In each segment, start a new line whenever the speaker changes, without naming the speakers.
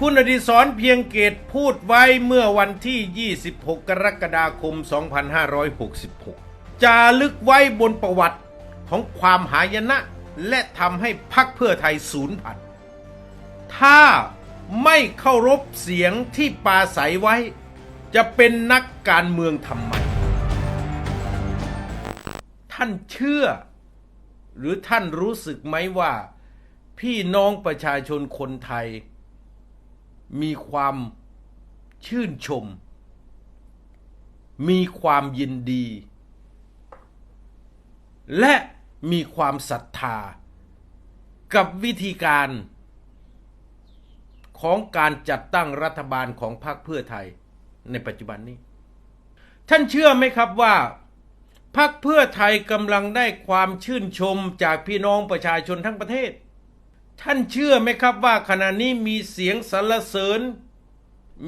คุณอดิศรเพียงเกตพูดไว้เมื่อวันที่ 26 กรกฎาคม 2566 จารึกไว้บนประวัติของความหายนะ และทำให้พักเพื่อไทยสูญพันธุ์ถ้าไม่เคารพเสียงที่ปาศัยไว้ จะเป็นนักการเมืองทำไม ท่านเชื่อ หรือท่านรู้สึกไหมว่า พี่น้องประชาชนคนไทย มีความชื่นชม มีความยินดี และมีความศรัทธา กับวิธีการของการจัดตั้งรัฐบาลของพรรคเพื่อไทยในปัจจุบันนี้ ท่านเชื่อไหมครับว่าพรรคเพื่อไทยกำลังได้ความชื่นชมจากพี่น้องประชาชนทั้งประเทศ ท่านเชื่อไหมครับว่าขณะนี้มีเสียงสรรเสริญ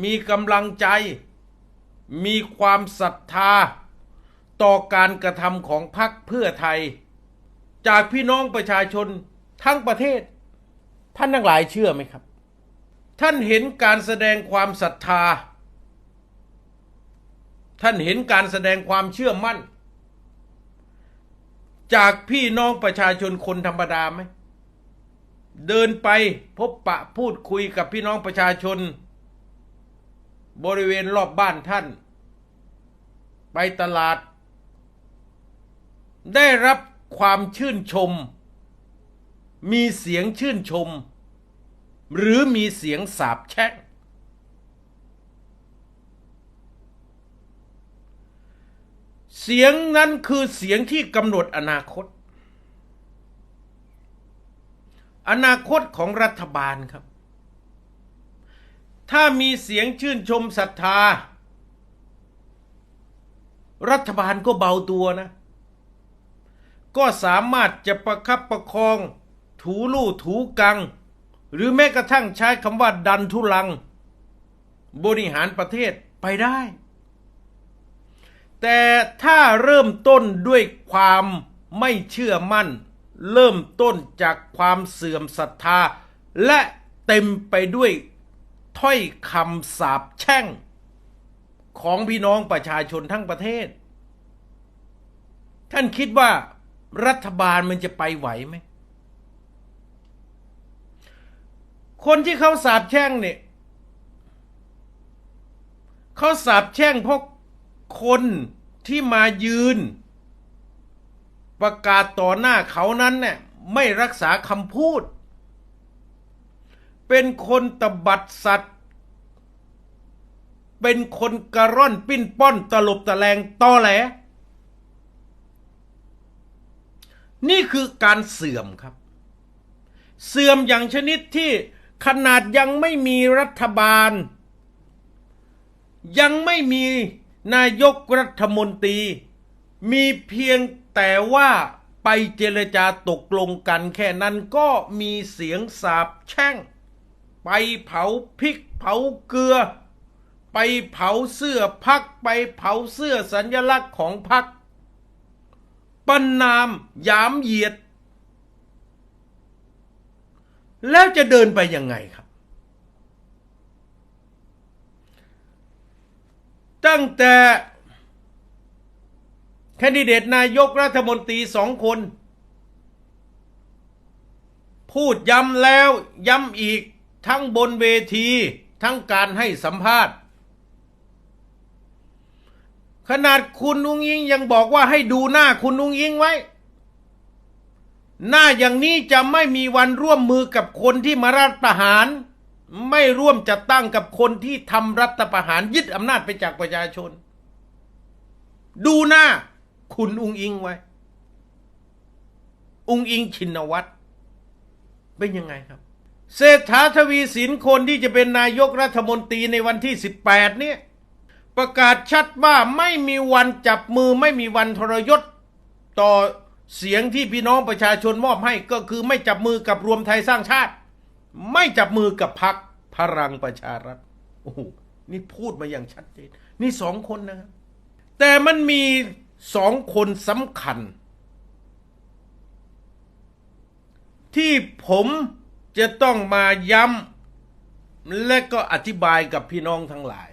มีกำลังใจ มีความศรัทธา ต่อการกระทำของพรรคเพื่อไทย จากพี่น้องประชาชนทั้งประเทศ ท่านทั้งหลายเชื่อไหมครับ ท่านเห็นการแสดงความศรัทธา ท่านเห็นการแสดงความเชื่อมั่น จากพี่น้องประชาชนคนธรรมดาไหม เดินไปพบปะพูดคุยกับพี่น้องประชาชน บริเวณรอบบ้านท่าน ไปตลาด ได้รับความชื่นชม มีเสียงชื่นชม หรือมีเสียงสาบแช่งเสียงนั้นคือเสียงที่กำหนดอนาคต อนาคตของรัฐบาลครับ ถ้ามีเสียงชื่นชมศรัทธา รัฐบาลก็เบาตัวนะ ก็สามารถจะประคับประคอง ถูลู่ถูกัง หรือแม้กระทั่งใช้คำว่าดันทุลัง บริหารประเทศไปได้ แต่ถ้าเริ่มต้นด้วยความไม่เชื่อมั่น เริ่มต้นจากความเสื่อมศรัทธา และเต็มไปด้วยถ้อยคำสาปแช่ง ของพี่น้องประชาชนทั้งประเทศ ท่านคิดว่ารัฐบาลมันจะไปไหวไหม คนที่เขาสาบแช่งเนี่ยเขาสาบแช่งเพราะคนที่มายืน ประกาศต่อหน้าเขานั้นเนี่ยไม่รักษาคำพูด เป็นคนตบัดสัตว์ เป็นคนกระร่อนปิ้นป้อนตลบตะแลงตอแหล นี่คือการเสื่อมครับ เสื่อมอย่างชนิดที่ขนาดยังไม่มีรัฐบาล ยังไม่มีนายกรัฐมนตรี มีเพียง แต่ว่าไปเจรจาตกลงกันแค่นั้นก็มีเสียงสาบแช่ง ไปเผาพริกเผาเกลือ ไปเผาเสื้อพักไปเผาเสื้อสัญลักษณ์ของพักประนามยามเหยียด แล้วจะเดินไปยังไงครับ ตั้งแต่ แคนดิเดตนายกรัฐมนตรีสองคน พูดย้ำแล้วย้ำอีกทั้งบนเวที ทั้งการให้สัมภาษณ์ ขนาดคุณนุ้งยิงยังบอกว่าให้ดูหน้าคุณนุ้งยิงไว้ หน้าอย่างนี้จะไม่มีวันร่วมมือกับคนที่มารัฐประหาร ไม่ร่วมจัดตั้งกับคนที่ทำรัฐประหารยึดอำนาจไปจากประชาชน ดูหน้า คุณอุงอิงไว้ อุงอิงชินวัตรเป็นยังไงครับเศรษฐาทวีสินคนที่จะเป็นนายกรัฐมนตรีในวันที่ 18 เนี่ย ประกาศชัดว่าไม่มีวันจับมือไม่มีวันทรยศ ต่อเสียงที่พี่น้องประชาชนมอบให้ก็คือไม่จับมือกับรวมไทยสร้างชาติ ไม่จับมือกับพักพลังประชารัฐโอ้โหนี่พูดมาอย่างชัดเจน นี่สองคนนะครับแต่มันมี สองคนสำคัญ ที่ผมจะต้องมาย้ำและก็อธิบายกับพี่น้องทั้งหลาย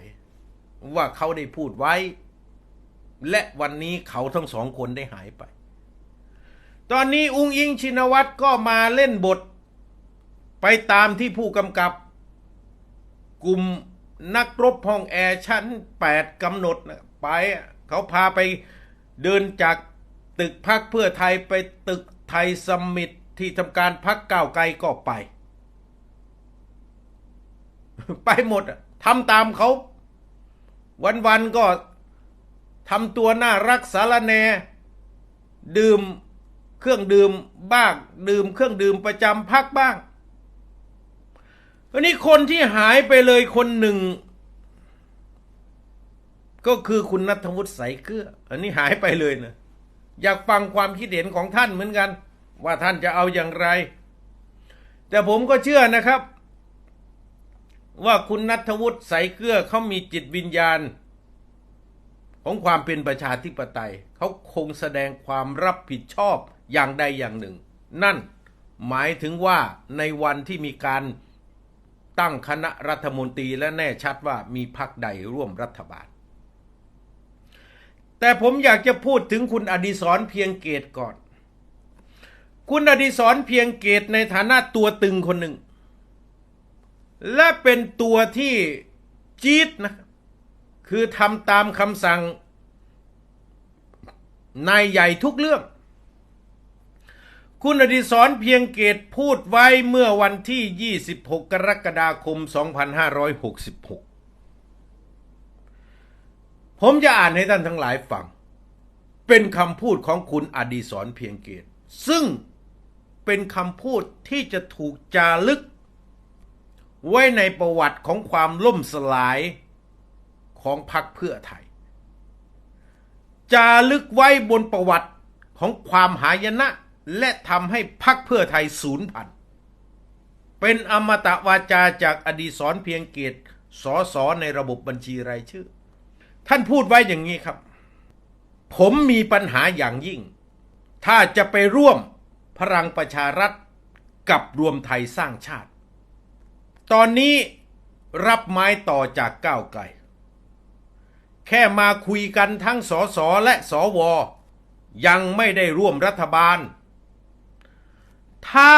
ว่าเขาได้พูดไว้ และวันนี้เขาทั้งสองคนได้หายไป ตอนนี้อุ้งอิงชินวัตรก็มาเล่นบท ไปตามที่ผู้กำกับ กลุ่มนักรบห้องแอร์ชั้นแปดกำหนดนะไปเขาพาไป เดินจากตึกพักเพื่อไทยไปตึกไทยสมิตที่ทำการพักก้าวไกลก็ไป ไปหมดทำตามเขา วันๆก็ทำตัวน่ารักสารแน ดื่มเครื่องดื่มบ้าง ดื่มเครื่องดื่มประจำพักบ้างอันนี้คนที่หายไปเลยคนหนึ่ง ก็คือคุณนัทวุฒิใสเกลืออันนี้หายไปเลยนะอยากฟังความคิดเห็นของท่านเหมือนกัน ว่าท่านจะเอาอย่างไร แต่ผมก็เชื่อนะครับ ว่าคุณนัทวุฒิใสเกลือเขามีจิตวิญญาณ ของความเป็นประชาธิปไตย เขาคงแสดงความรับผิดชอบอย่างใดอย่างหนึ่ง นั่นหมายถึงว่าในวันที่มีการตั้งคณะรัฐมนตรีและแน่ชัดว่ามีพรรคใดร่วมรัฐบาล แต่ผมอยากจะพูดถึงคุณอดิศรเพียงเกตก่อน คุณอดิศรเพียงเกตในฐานะตัวตึงคนหนึ่ง และเป็นตัวที่จี๊ดนะ คือทำตามคำสั่งนายใหญ่ทุกเรื่อง คุณอดิศรเพียงเกตพูดไว้เมื่อวันที่ 26 กรกฎาคม 2566 ผมจะอ่านให้ท่านทั้งหลายฟัง เป็นคำพูดของคุณอดีศรเพียงเกตซึ่งเป็นคำพูดที่จะถูกจารึก ไว้ในประวัติของความล่มสลายของพรรคเพื่อไทย จารึกไว้บนประวัติของความหายนะ และทำให้พรรคเพื่อไทยสูญพันธุ์เป็นอมตะวาจาจากอดีศรเพียงเกตสอสอในระบบบัญชีรายชื่อ ท่านพูดไว้อย่างนี้ครับ ผมมีปัญหาอย่างยิ่ง ถ้าจะไปร่วมพลังประชารัฐกับรวมไทยสร้างชาติ ตอนนี้รับไม้ต่อจากก้าวไกล แค่มาคุยกันทั้งสสและสว ยังไม่ได้ร่วมรัฐบาล ถ้า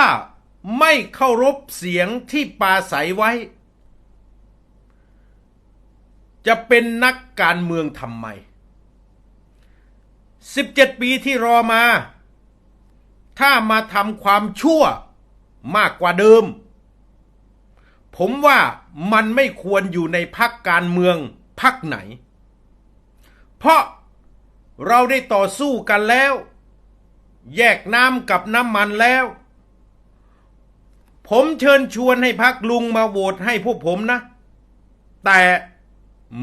ไม่เคารพเสียงที่ปาศัยไว้ จะเป็นนักการเมืองทำไม 17 ปีที่รอมา ถ้ามาทำความชั่วมากกว่าเดิม ผมว่ามันไม่ควรอยู่ในพักการเมืองพักไหน เพราะเราได้ต่อสู้กันแล้ว แยกน้ำกับน้ำมันแล้ว ผมเชิญชวนให้พักลุงมาโหวตให้พวกผมนะ แต่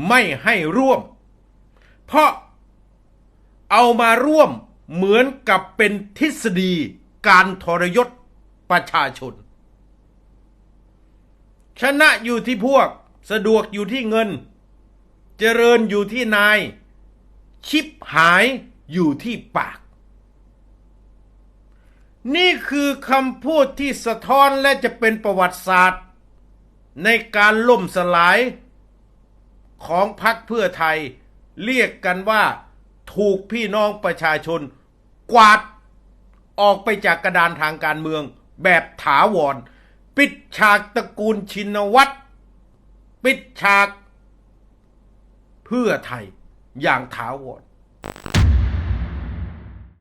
ไม่ให้ร่วม เพราะเอามาร่วมเหมือนกับเป็นทฤษฎีการทรยศประชาชน ชนะอยู่ที่พวกสะดวกอยู่ที่เงิน เจริญอยู่ที่นาย ชิบหายอยู่ที่ปาก นี่คือคำพูดที่สะท้อนและจะเป็นประวัติศาสตร์ ในการล่มสลาย ของพรรคเพื่อไทย เรียกกันว่า ถูกพี่น้องประชาชน กวาดออกไปจากกระดานทางการเมือง แบบถาวร ปิดฉากตระกูลชินวัตรปิดฉาก เพื่อไทยอย่างถาวร